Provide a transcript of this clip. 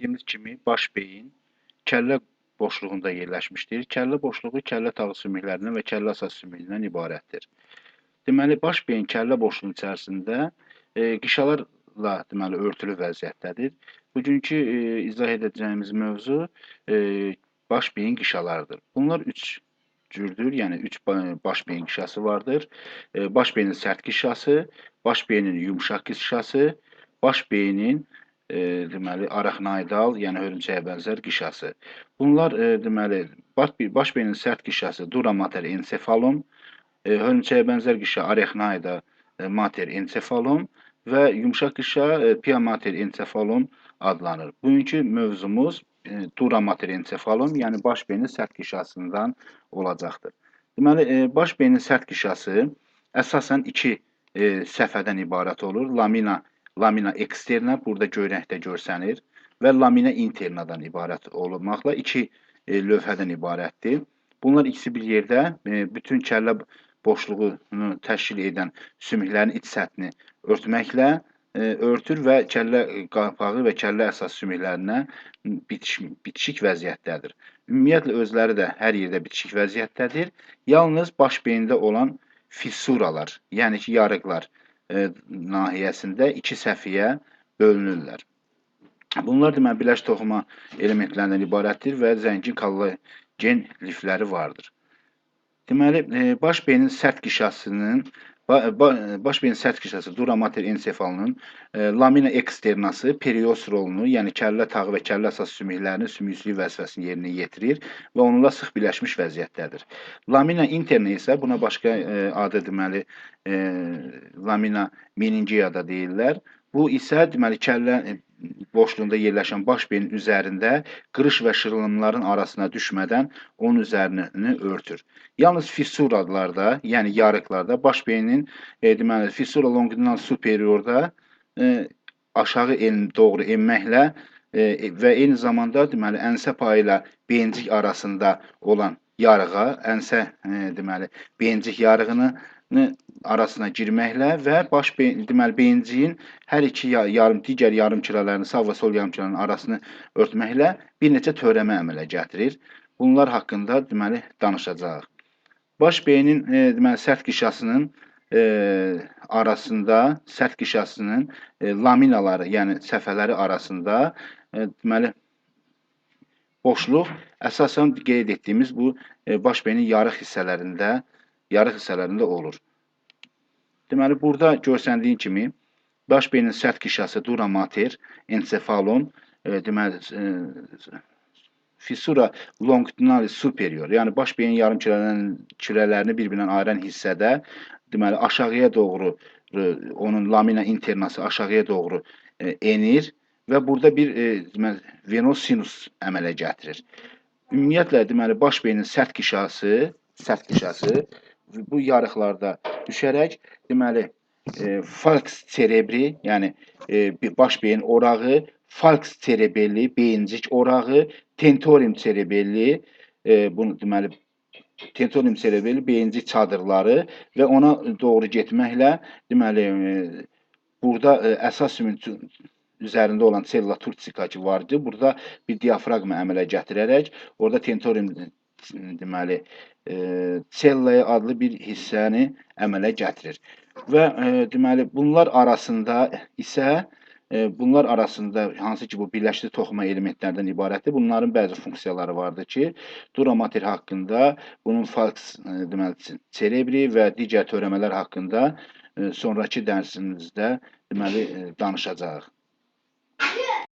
etdiyimiz kimi baş beyin kəllə boşluğunda yerləşmişdir. Kəllə boşluğu kəllə tağı sümüklərindən və kəllə əsas sümüyündən ibarətdir. Deməli, baş beyin kəllə boşluğu içərisində e, qişalarla deməli örtülü vəziyyətdədir. Bugünkü e, izah edəcəyimiz mövzu e, baş beyin qişalarıdır. Bunlar üç cürdür, yəni üç ba- baş beyin qişası vardır. E, baş beynin sərt qişası, baş beynin yumşaq qişası, baş beynin e, deməli arachnoidal, yəni hörümçəyə bənzər qişası. Bunlar e, deməli baş, baş beynin sərt qişası dura mater encephalum, e, hörümçəyə bənzər qişa arachnoida e, mater encephalum və yumşaq qişa e, pia mater encephalum adlanır. Bugünkü mövzumuz e, dura mater encephalum, yəni baş beynin sərt qişasından olacaqdır. Deməli, e, baş beynin sərt qişası əsasən iki e, səfədən ibarət olur. Lamina lamina eksterna burada göynəkdə görsənir və lamina internadan ibarət olmaqla iki e, lövhədən ibarətdir. Bunlar ikisi bir yerdə e, bütün kəllə boşluğunu təşkil edən sümüklərin iç səthini örtməklə e, örtür və kəllə qapağı və kəllə əsas sümüklərinə bitiş, bitişik vəziyyətdədir. Ümumiyyətlə özləri də hər yerdə bitişik vəziyyətdədir. Yalnız baş beyində olan fissuralar, yəni ki, yarıqlar e, nahiyəsində iki səfiyyə bölünürlər. Bunlar deməli birləş toxuma elementlərindən ibarətdir və zəngin kollagen lifləri vardır. Deməli, e, baş beynin sərt qişasının baş beynin sərt qişası dura mater ensefalının e, lamina eksternası perios rolunu, yəni kəllə tağı və kəllə əsas sümüklərinin sümüksüzlük vəzifəsini yerinə yetirir və onunla sıx birləşmiş vəziyyətdədir. Lamina interna isə buna başqa e, adı deməli e, lamina meningia da deyirlər. Bu isə deməli kəllə e, boşluğunda yerləşən baş beynin üzərində qırış və şırılımların arasına düşmədən onun üzərini örtür. Yalnız fissuralarda, yəni yarıqlarda baş beynin e, deməli fissura longitudinal superiorda e, aşağı en doğru enməklə e, və eyni zamanda deməli ensə payı ilə beyincik arasında olan yarığa, ensə e, deməli beyincik yarığını nı arasına girməklə və baş beyin, deməli beyinciyin hər iki ya- yarım digər yarım kürələrini, sağ və sol yarım kürələrin arasını örtməklə bir neçə törəmə əmələ gətirir. Bunlar haqqında deməli danışacağıq. Baş beynin e, deməli sərt qişasının e, arasında, sərt qişasının e, laminaları, yəni səfələri arasında e, deməli boşluq əsasən qeyd etdiyimiz bu e, baş beynin yarıq hissələrində yarıq hissələrində olur. Deməli, burada görsəndiyin kimi baş beynin sərt qişası dura mater, ensefalon, e, deməli, e, fissura longitudinalis superior, yəni baş beyin yarım kürələrini bir-birindən ayıran hissədə deməli aşağıya doğru e, onun lamina internası aşağıya doğru e, enir və burada bir e, deməli venos sinus əmələ gətirir. Ümumiyyətlə deməli baş beynin sərt qişası, sərt qişası bu yarıqlarda düşərək deməli e, falx cerebri, yəni e, baş beyin orağı, falx cerebelli, beyincik orağı, tentorium cerebelli, e, bunu deməli tentorium cerebelli beyincik çadırları və ona doğru getməklə deməli e, burada e, əsas sümük üzərində olan cella turcica ki vardı. Burada bir diafraqma əmələ gətirərək orada tentorium deməli e, cellaya adlı bir hissəni əmələ gətirir. Və e, deməli bunlar arasında isə e, bunlar arasında hansı ki bu birləşdi toxuma elementlərdən ibarətdir. Bunların bəzi funksiyaları vardır ki, dura mater haqqında, bunun e, deməli cerebri və digər törəmələr haqqında sonrakı dərsimizdə deməli danışacağıq.